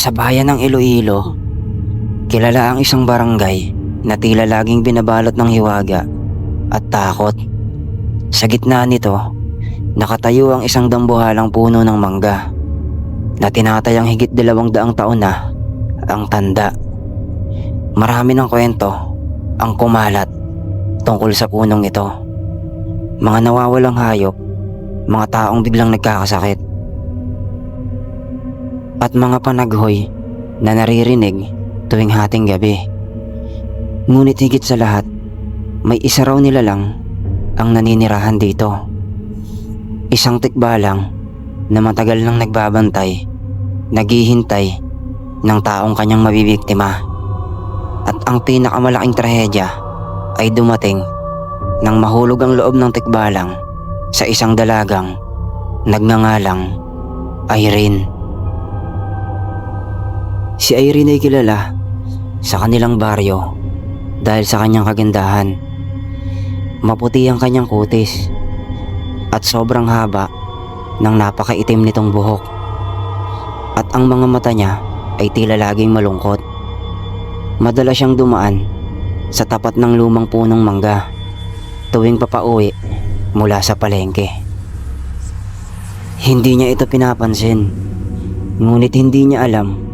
Sa bayan ng Iloilo, kilala ang isang barangay na tila laging binabalot ng hiwaga at takot. Sa gitna nito, nakatayo ang isang dambuhalang puno ng mangga na tinatayang higit dalawang daang taon na ang tanda. Marami ng kwento ang kumalat tungkol sa punong ito. Mga nawawalang hayop, mga taong biglang nagkakasakit, at mga panaghoy na naririnig tuwing hating gabi. Ngunit higit sa lahat, may isa raw nila lang ang naninirahan dito. Isang tikbalang na matagal nang nagbabantay, naghihintay ng taong kanyang mabibiktima. At ang pinakamalaking trahedya ay dumating nang mahulog ang loob ng tikbalang sa isang dalagang nagngangalang Irene. Si Irene ay kilala sa kanilang baryo dahil sa kanyang kagandahan. Maputi ang kanyang kutis at sobrang haba ng napakaitim nitong buhok. At ang mga mata niya ay tila laging malungkot. Madalas siyang dumaan sa tapat ng lumang punong mangga tuwing papauwi mula sa palengke. Hindi niya ito pinapansin, ngunit hindi niya alam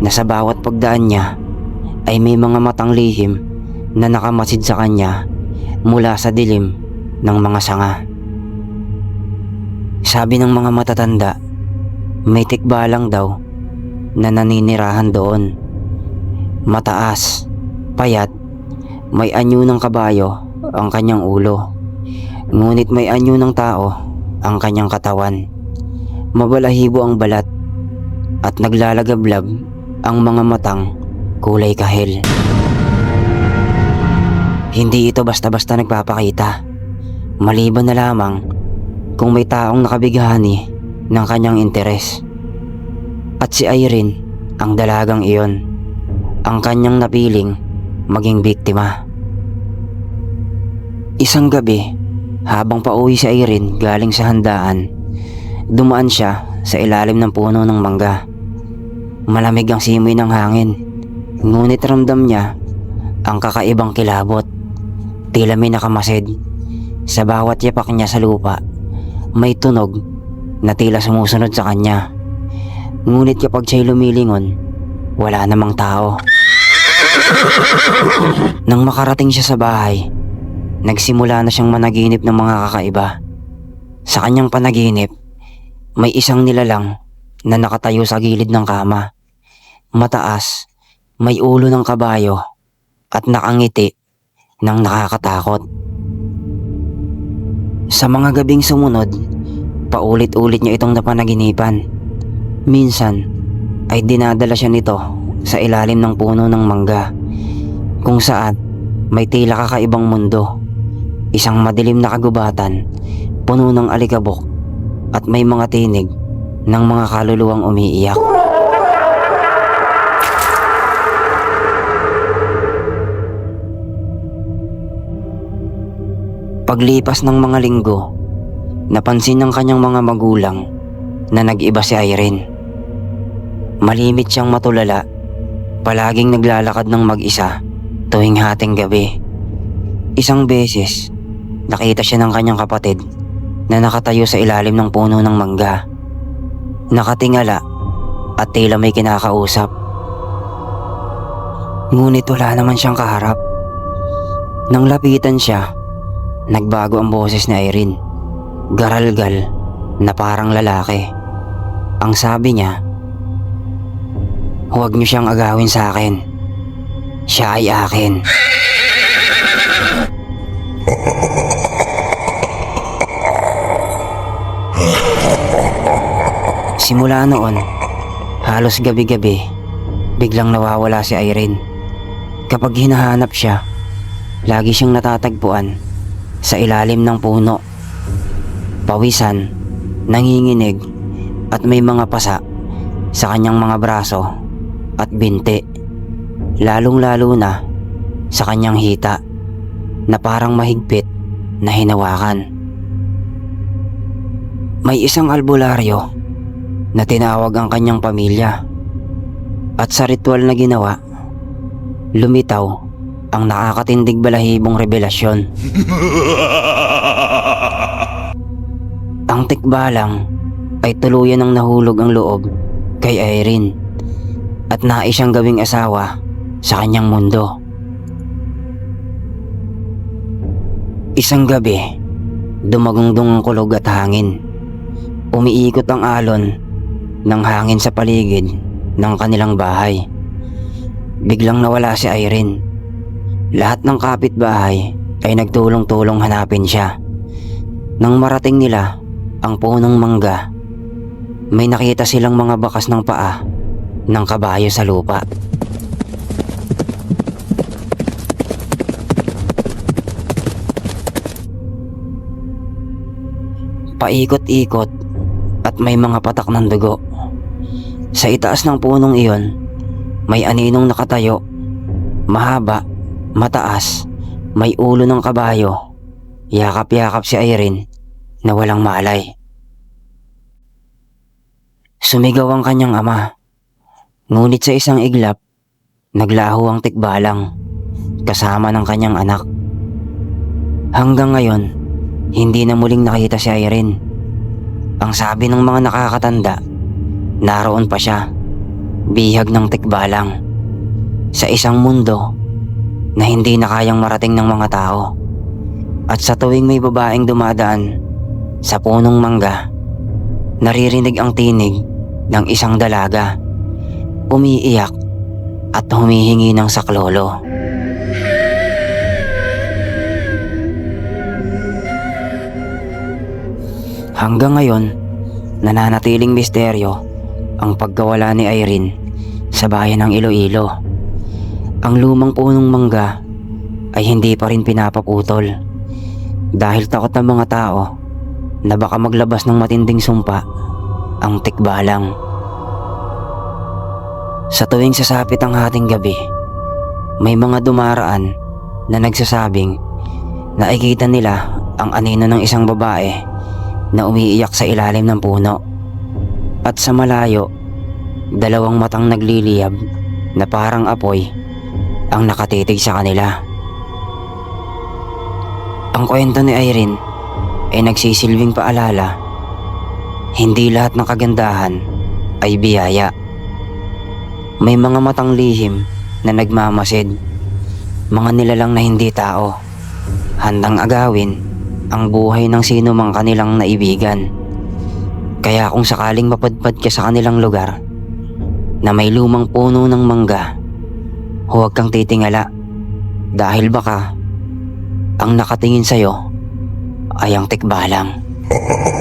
na sa bawat pagdaan niya ay may mga matang lihim na nakamasid sa kanya mula sa dilim ng mga sanga. Sabi ng mga matatanda, may tikbalang daw na naninirahan doon. Mataas, payat, may anyo ng kabayo ang kanyang ulo. Ngunit may anyo ng tao ang kanyang katawan. Mabalahibo ang balat at naglalagablab ang mga matang kulay kahel. Hindi ito basta-basta nagpapakita. Maliban na lamang kung may taong nakabighani ng kanyang interes. At si Irene ang dalagang iyon. Ang kanyang napiling maging biktima. Isang gabi, habang pauwi si Irene galing sa handaan, dumaan siya sa ilalim ng puno ng mangga. Malamig ang simoy ng hangin, ngunit ramdam niya ang kakaibang kilabot. Tila may nakamasid. Sa bawat yapak niya sa lupa, may tunog na tila sumusunod sa kanya. Ngunit kapag siya'y lumilingon, wala namang tao. Nang makarating siya sa bahay, nagsimula na siyang managinip ng mga kakaiba. Sa kanyang panaginip, may isang nilalang na nakatayo sa gilid ng kama. Mataas, may ulo ng kabayo at nakangiti ng nakakatakot. Sa mga gabing sumunod, paulit-ulit niya itong napanaginipan. Minsan ay dinadala siya nito sa ilalim ng puno ng mangga kung saan may tila kakaibang mundo. Isang madilim na kagubatan, puno ng alikabok at may mga tinig ng mga kaluluwang umiiyak. Paglipas ng mga linggo, napansin ng kanyang mga magulang na nag-iba si Irene. Malimit siyang matulala, palaging naglalakad ng mag-isa tuwing hating gabi. Isang beses, nakita siya ng kanyang kapatid na nakatayo sa ilalim ng puno ng mangga. Nakatingala at tila may kinakausap. Ngunit wala naman siyang kaharap. Nang lapitan siya, nagbago ang boses ni Irene. Garalgal na parang lalaki. Ang sabi niya, Huwag niyo siyang agawin sa akin. Siya ay akin. Simula noon, halos gabi-gabi, biglang nawawala si Irene. Kapag hinahanap siya, lagi siyang natatagpuan sa ilalim ng puno. Pawisan, nanginginig at may mga pasa sa kanyang mga braso at binti. Lalong-lalo na sa kanyang hita na parang mahigpit na hinawakan. May isang albularyo na tinawag ang kanyang pamilya. At sa ritual na ginawa, lumitaw ang nakakatindig balahibong revelasyon. ang tikbalang ay tuluyan ng nahulog ang loob kay Irene at nais siyang gawing asawa sa kanyang mundo. Isang gabi, dumagungdong ang kulog at hangin. Umiikot ang alon ng hangin sa paligid ng kanilang bahay. Biglang nawala si Irene. Lahat ng kapitbahay ay nagtulong-tulong hanapin siya. Nang marating nila ang punong mangga, may nakita silang mga bakas ng paa ng kabayo sa lupa. Paikot-ikot at may mga patak ng dugo. Sa itaas ng punong iyon, may aninong nakatayo. Mahaba, mataas, may ulo ng kabayo. Yakap-yakap si Irene na walang malay. Sumigaw ang kanyang ama. Ngunit sa isang iglap, naglaho ang tikbalang kasama ng kanyang anak. Hanggang ngayon, hindi na muling nakita si Irene. Ang sabi ng mga nakakatanda, naroon pa siya, bihag ng tikbalang, sa isang mundo na hindi na kayang marating ng mga tao. At sa tuwing may babaeng dumadaan sa punong mangga, naririnig ang tinig ng isang dalaga, umiiyak at humihingi ng saklolo. Hanggang ngayon, nananatiling misteryo ang pagkawala ni Irene sa bayan ng Iloilo. Ang lumang punong mangga ay hindi pa rin pinapaputol dahil takot ng mga tao na baka maglabas ng matinding sumpa ang tikbalang. Sa tuwing sasapit ang hating gabi, may mga dumaraan na nagsasabing nakikita nila ang anino ng isang babae na umiiyak sa ilalim ng puno. At sa malayo, dalawang matang nagliliyab na parang apoy ang nakatitig sa kanila. Ang kwento ni Irene ay nagsisilbing paalala. Hindi lahat ng kagandahan ay biyaya. May mga matang lihim na nagmamasid. Mga nilalang na hindi tao. Handang agawin ang buhay ng sino mang kanilang naibigan. Kaya kung sakaling mapadpad ka sa kanilang lugar na may lumang puno ng mangga, huwag kang titingala dahil baka ang nakatingin sa'yo ay ang tikbalang.